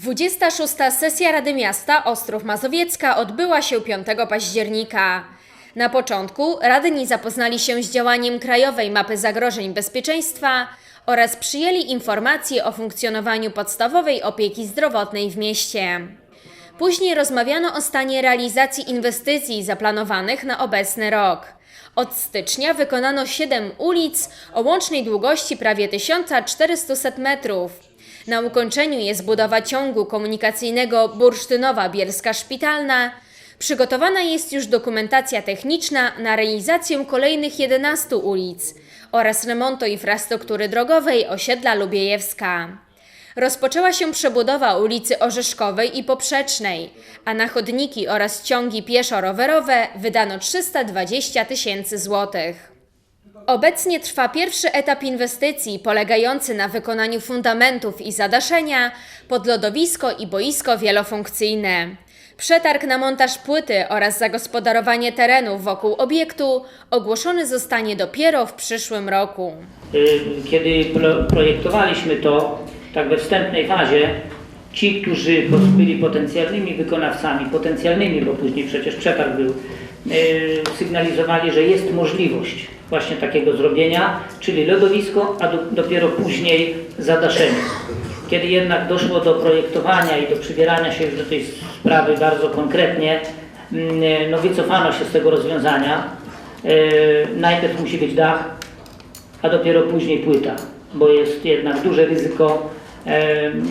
26. sesja Rady Miasta Ostrów Mazowiecka odbyła się 5 października. Na początku radni zapoznali się z działaniem Krajowej Mapy Zagrożeń Bezpieczeństwa oraz przyjęli informacje o funkcjonowaniu podstawowej opieki zdrowotnej w mieście. Później rozmawiano o stanie realizacji inwestycji zaplanowanych na obecny rok. Od stycznia wykonano 7 ulic o łącznej długości prawie 1400 metrów. Na ukończeniu jest budowa ciągu komunikacyjnego Bursztynowa-Bielska Szpitalna. Przygotowana jest już dokumentacja techniczna na realizację kolejnych 11 ulic oraz remontu infrastruktury drogowej osiedla Lubiejewska. Rozpoczęła się przebudowa ulicy Orzeszkowej i Poprzecznej, a na chodniki oraz ciągi pieszo-rowerowe wydano 320 tysięcy złotych. Obecnie trwa pierwszy etap inwestycji polegający na wykonaniu fundamentów i zadaszenia pod lodowisko i boisko wielofunkcyjne. Przetarg na montaż płyty oraz zagospodarowanie terenów wokół obiektu ogłoszony zostanie dopiero w przyszłym roku. Y, Kiedy pro, projektowaliśmy to, tak we wstępnej fazie, ci, którzy byli potencjalnymi wykonawcami, potencjalnymi, bo później przecież przetarg był, sygnalizowali, że jest możliwość właśnie takiego zrobienia, czyli lodowisko, a do, dopiero później zadaszenie. Kiedy jednak doszło do projektowania i do przybierania się już do tej sprawy bardzo konkretnie, mm, no wycofano się z tego rozwiązania. Y, Najpierw musi być dach, a dopiero później płyta, bo jest jednak duże ryzyko e,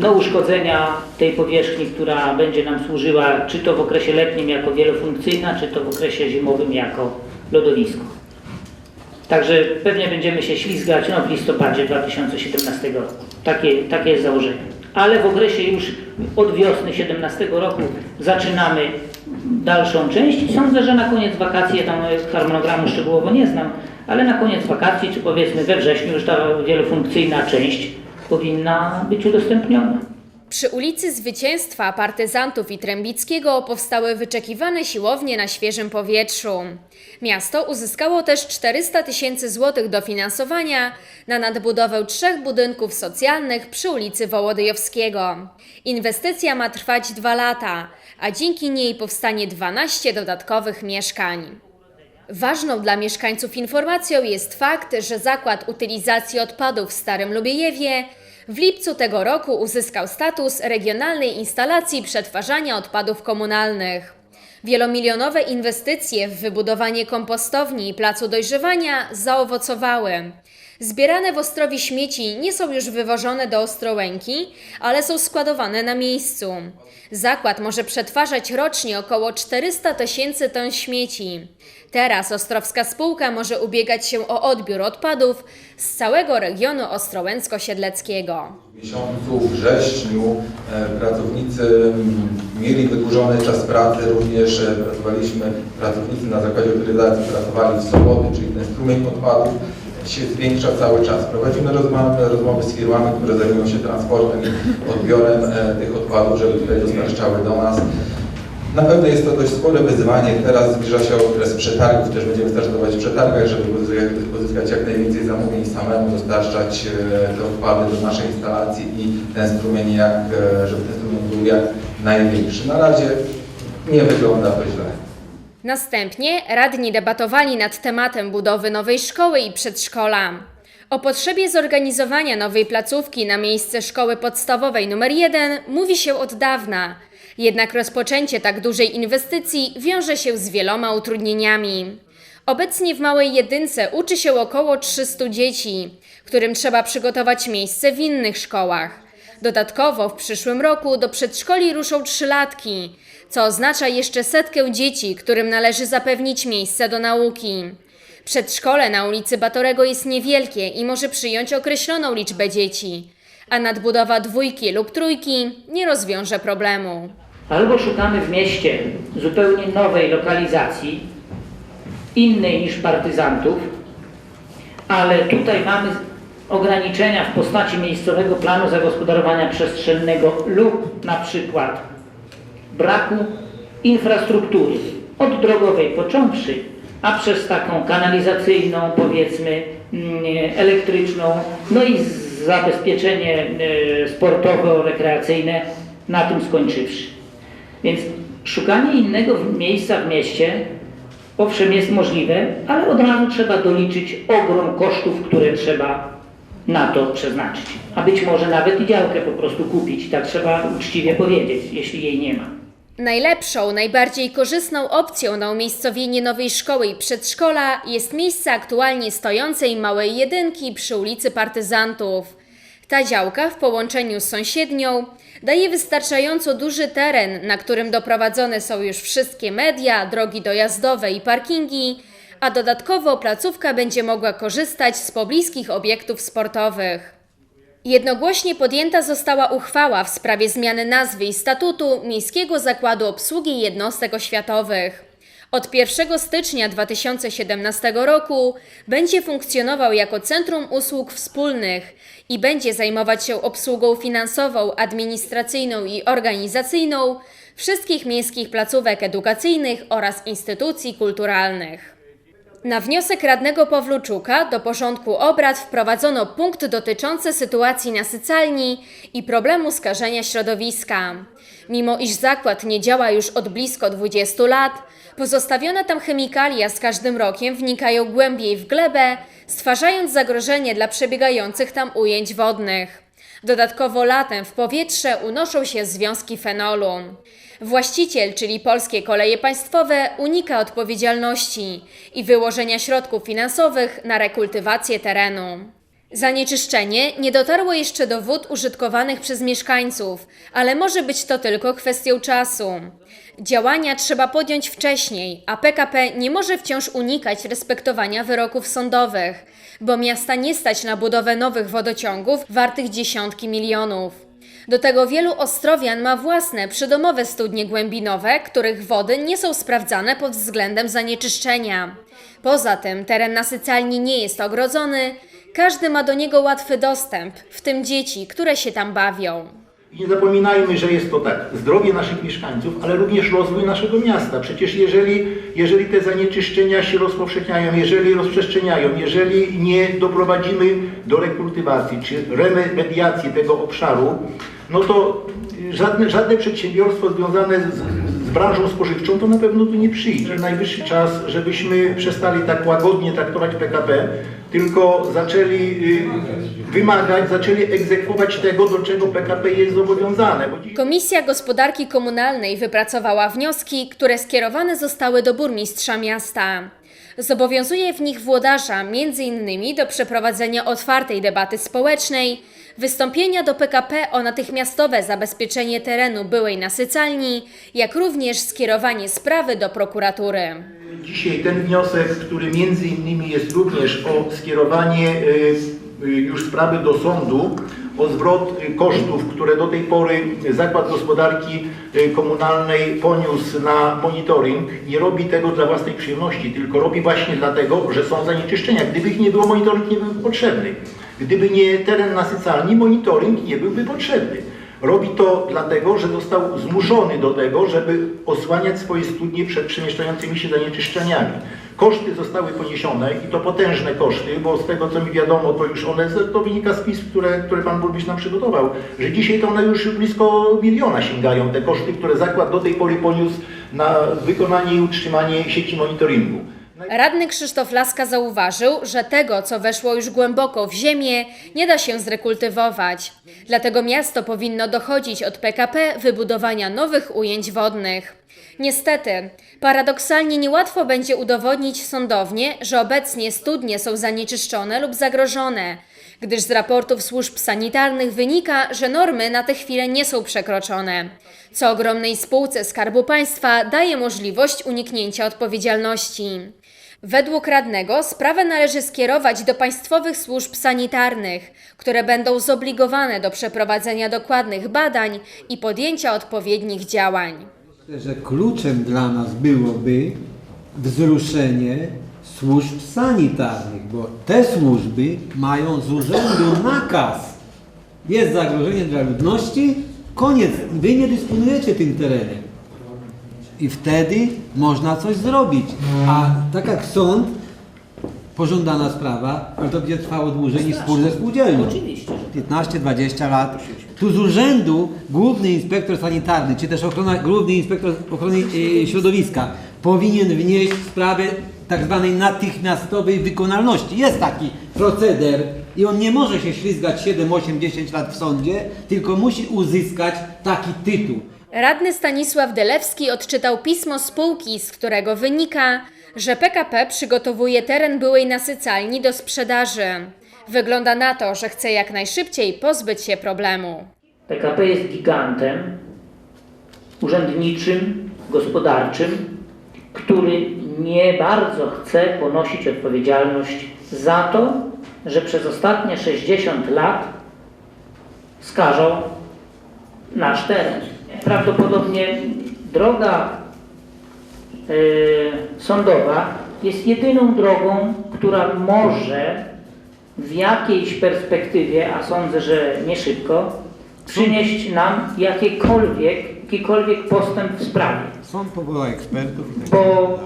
no, uszkodzenia tej powierzchni, która będzie nam służyła czy to w okresie letnim jako wielofunkcyjna, czy to w okresie zimowym jako lodowisko. Także pewnie będziemy się ślizgać no, w listopadzie 2017 roku. Takie, takie jest założenie. Ale w okresie już od wiosny 2017 roku zaczynamy dalszą część i sądzę, że na koniec wakacji, tam harmonogramu szczegółowo nie znam, ale na koniec wakacji, czy powiedzmy we wrześniu już ta wielofunkcyjna część powinna być udostępniona. Przy ulicy Zwycięstwa Partyzantów i Trębickiego powstały wyczekiwane siłownie na świeżym powietrzu. Miasto uzyskało też 400 tysięcy złotych dofinansowania na nadbudowę trzech budynków socjalnych przy ulicy Wołodyjowskiego. Inwestycja ma trwać dwa lata, a dzięki niej powstanie 12 dodatkowych mieszkań. Ważną dla mieszkańców informacją jest fakt, że zakład utylizacji odpadów w Starym Lubiejewie w lipcu tego roku uzyskał status regionalnej instalacji przetwarzania odpadów komunalnych. Wielomilionowe inwestycje w wybudowanie kompostowni i placu dojrzewania zaowocowały. Zbierane w Ostrowi śmieci nie są już wywożone do Ostrołęki, ale są składowane na miejscu. Zakład może przetwarzać rocznie około 400 tysięcy ton śmieci. Teraz ostrowska spółka może ubiegać się o odbiór odpadów z całego regionu ostrołęcko-siedleckiego. W miesiącu wrześniu e, pracownicy mm, mieli wydłużony czas pracy, również e, pracowaliśmy, pracownicy na zakładzie utylizacji pracowali w soboty, czyli ten strumień odpadów się zwiększa cały czas. Prowadzimy rozmowy, rozmowy z firmami, które zajmują się transportem i odbiorem e, tych odpadów, żeby tutaj dostarczały do nas. Na pewno jest to dość spore wyzwanie. Teraz zbliża się okres przetargów, też będziemy startować w przetargach, żeby uzyskać jak najwięcej zamówień i samemu dostarczać e, te odpady do naszej instalacji i ten strumień, jak, e, żeby ten strumień był jak największy. Na razie nie wygląda to źle. Następnie radni debatowali nad tematem budowy nowej szkoły i przedszkola. O potrzebie zorganizowania nowej placówki na miejsce szkoły podstawowej nr 1 mówi się od dawna. Jednak rozpoczęcie tak dużej inwestycji wiąże się z wieloma utrudnieniami. Obecnie w małej jedynce uczy się około 300 dzieci, którym trzeba przygotować miejsce w innych szkołach. Dodatkowo w przyszłym roku do przedszkoli ruszą trzylatki, co oznacza jeszcze setkę dzieci, którym należy zapewnić miejsce do nauki. Przedszkole na ulicy Batorego jest niewielkie i może przyjąć określoną liczbę dzieci, a nadbudowa dwójki lub trójki nie rozwiąże problemu. Albo szukamy w mieście zupełnie nowej lokalizacji, innej niż partyzantów, ale tutaj mamy ograniczenia w postaci miejscowego planu zagospodarowania przestrzennego lub na przykład braku infrastruktury, od drogowej począwszy, a przez taką kanalizacyjną, powiedzmy, mm, elektryczną, no i zabezpieczenie e, sportowo-rekreacyjne na tym skończywszy. Więc szukanie innego miejsca w mieście owszem jest możliwe, ale od razu trzeba doliczyć ogrom kosztów, które trzeba na to przeznaczyć. A być może nawet i działkę po prostu kupić, tak trzeba uczciwie powiedzieć, jeśli jej nie ma. Najlepszą, najbardziej korzystną opcją na umiejscowienie nowej szkoły i przedszkola jest miejsce aktualnie stojącej małej jedynki przy ulicy Partyzantów. Ta działka w połączeniu z sąsiednią daje wystarczająco duży teren, na którym doprowadzone są już wszystkie media, drogi dojazdowe i parkingi, a dodatkowo placówka będzie mogła korzystać z pobliskich obiektów sportowych. Jednogłośnie podjęta została uchwała w sprawie zmiany nazwy i statutu Miejskiego Zakładu Obsługi Jednostek Oświatowych. Od 1 stycznia 2017 roku będzie funkcjonował jako Centrum Usług Wspólnych i będzie zajmować się obsługą finansową, administracyjną i organizacyjną wszystkich miejskich placówek edukacyjnych oraz instytucji kulturalnych. Na wniosek radnego Pawluczuka do porządku obrad wprowadzono punkt dotyczący sytuacji na sycalni i problemu skażenia środowiska. Mimo iż zakład nie działa już od blisko 20 lat, pozostawione tam chemikalia z każdym rokiem wnikają głębiej w glebę, stwarzając zagrożenie dla przebiegających tam ujęć wodnych. Dodatkowo latem w powietrze unoszą się związki fenolu. Właściciel, czyli Polskie Koleje Państwowe, unika odpowiedzialności i wyłożenia środków finansowych na rekultywację terenu. Zanieczyszczenie nie dotarło jeszcze do wód użytkowanych przez mieszkańców, ale może być to tylko kwestią czasu. Działania trzeba podjąć wcześniej, a PKP nie może wciąż unikać respektowania wyroków sądowych, bo miasta nie stać na budowę nowych wodociągów wartych dziesiątki milionów. Do tego wielu Ostrowian ma własne przydomowe studnie głębinowe, których wody nie są sprawdzane pod względem zanieczyszczenia. Poza tym teren na sycalni nie jest ogrodzony, każdy ma do niego łatwy dostęp, w tym dzieci, które się tam bawią. Nie zapominajmy, że jest to tak, zdrowie naszych mieszkańców, ale również rozwój naszego miasta. Przecież jeżeli, jeżeli te zanieczyszczenia się rozpowszechniają, jeżeli rozprzestrzeniają, jeżeli nie doprowadzimy do rekultywacji czy remediacji tego obszaru, no to żadne, żadne przedsiębiorstwo związane z, z branżą spożywczą to na pewno tu nie przyjdzie. Najwyższy czas, żebyśmy przestali tak łagodnie traktować PKP, tylko zaczęli y, wymagać, zaczęli egzekwować tego, do czego PKP jest zobowiązane. Komisja Gospodarki Komunalnej wypracowała wnioski, które skierowane zostały do burmistrza miasta. Zobowiązuje w nich włodarza m.in. do przeprowadzenia otwartej debaty społecznej, wystąpienia do PKP o natychmiastowe zabezpieczenie terenu byłej nasycalni, jak również skierowanie sprawy do prokuratury. Dzisiaj ten wniosek, który między innymi jest również o skierowanie y, y, już sprawy do sądu, o zwrot y, kosztów, które do tej pory Zakład Gospodarki Komunalnej poniósł na monitoring, nie robi tego dla własnej przyjemności, tylko robi właśnie dlatego, że są zanieczyszczenia. Gdyby ich nie było, monitoring nie byłby potrzebny. Gdyby nie teren nasycalni, monitoring nie byłby potrzebny. Robi to dlatego, że został zmuszony do tego, żeby osłaniać swoje studnie przed przemieszczającymi się zanieczyszczeniami. Koszty zostały poniesione i to potężne koszty, bo z tego co mi wiadomo, to już one, to wynika z pism, które, które Pan Burmistrz nam przygotował, że dzisiaj to one już blisko miliona sięgają, te koszty, które zakład do tej pory poniósł na wykonanie i utrzymanie sieci monitoringu. Radny Krzysztof Laska zauważył, że tego, co weszło już głęboko w ziemię, nie da się zrekultywować. Dlatego miasto powinno dochodzić od PKP wybudowania nowych ujęć wodnych. Niestety, paradoksalnie niełatwo będzie udowodnić sądownie, że obecnie studnie są zanieczyszczone lub zagrożone, gdyż z raportów służb sanitarnych wynika, że normy na tę chwilę nie są przekroczone, co ogromnej spółce Skarbu Państwa daje możliwość uniknięcia odpowiedzialności. Według radnego sprawę należy skierować do państwowych służb sanitarnych, które będą zobligowane do przeprowadzenia dokładnych badań i podjęcia odpowiednich działań. Myślę, że kluczem dla nas byłoby wzruszenie służb sanitarnych, bo te służby mają z urzędu nakaz. Jest zagrożenie dla ludności, koniec, wy nie dysponujecie tym terenem. I wtedy można coś zrobić. A tak jak sąd, pożądana sprawa, ale to będzie trwało dłużej niż. Oczywiście, że 15-20 lat. Tu z urzędu główny inspektor sanitarny, czy też ochrona, główny inspektor ochrony e, środowiska powinien wnieść sprawę tak zwanej natychmiastowej wykonalności. Jest taki proceder i on nie może się ślizgać 7, 8, 10 lat w sądzie, tylko musi uzyskać taki tytuł. Radny Stanisław Delewski odczytał pismo spółki, z którego wynika, że PKP przygotowuje teren byłej nasycalni do sprzedaży. Wygląda na to, że chce jak najszybciej pozbyć się problemu. PKP jest gigantem urzędniczym, gospodarczym, który nie bardzo chce ponosić odpowiedzialność za to, że przez ostatnie 60 lat skażą nasz teren. Prawdopodobnie droga y, sądowa jest jedyną drogą, która może w jakiejś perspektywie, a sądzę, że nie szybko, przynieść nam jakiekolwiek, jakikolwiek postęp w sprawie. Sąd powoła ekspertów tak Bo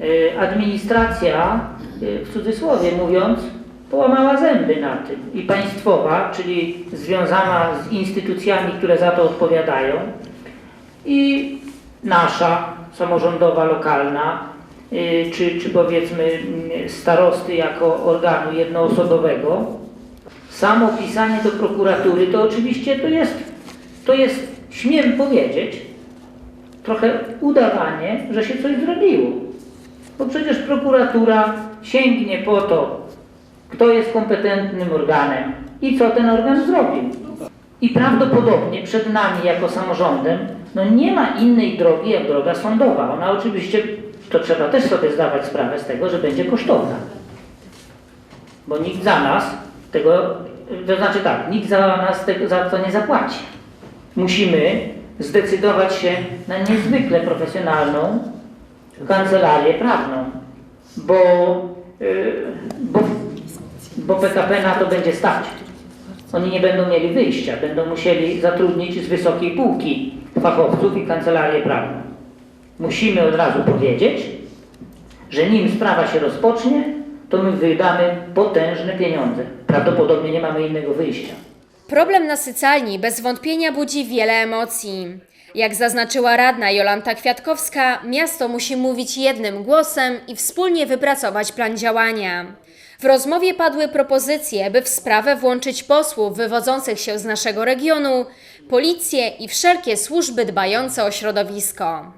y, administracja, y, w cudzysłowie mówiąc, połamała zęby na tym. I państwowa, czyli związana z instytucjami, które za to odpowiadają, i nasza, samorządowa, lokalna, y, czy, czy powiedzmy y, starosty jako organu jednoosobowego, samo pisanie do prokuratury to oczywiście to jest, to jest, śmiem powiedzieć, trochę udawanie, że się coś zrobiło. Bo przecież prokuratura sięgnie po to, kto jest kompetentnym organem i co ten organ zrobił. I prawdopodobnie przed nami jako samorządem no nie ma innej drogi jak droga sądowa. Ona oczywiście, to trzeba też sobie zdawać sprawę z tego, że będzie kosztowna. Bo nikt za nas tego, to znaczy tak, nikt za nas tego, za to nie zapłaci. Musimy zdecydować się na niezwykle profesjonalną kancelarię prawną, bo, yy, bo, bo PKP na to będzie stać. Oni nie będą mieli wyjścia, będą musieli zatrudnić z wysokiej półki fachowców i kancelarię prawną. Musimy od razu powiedzieć, że nim sprawa się rozpocznie, to my wydamy potężne pieniądze. Prawdopodobnie nie mamy innego wyjścia. Problem nasycalni bez wątpienia budzi wiele emocji. Jak zaznaczyła radna Jolanta Kwiatkowska, miasto musi mówić jednym głosem i wspólnie wypracować plan działania. W rozmowie padły propozycje, by w sprawę włączyć posłów wywodzących się z naszego regionu, policję i wszelkie służby dbające o środowisko.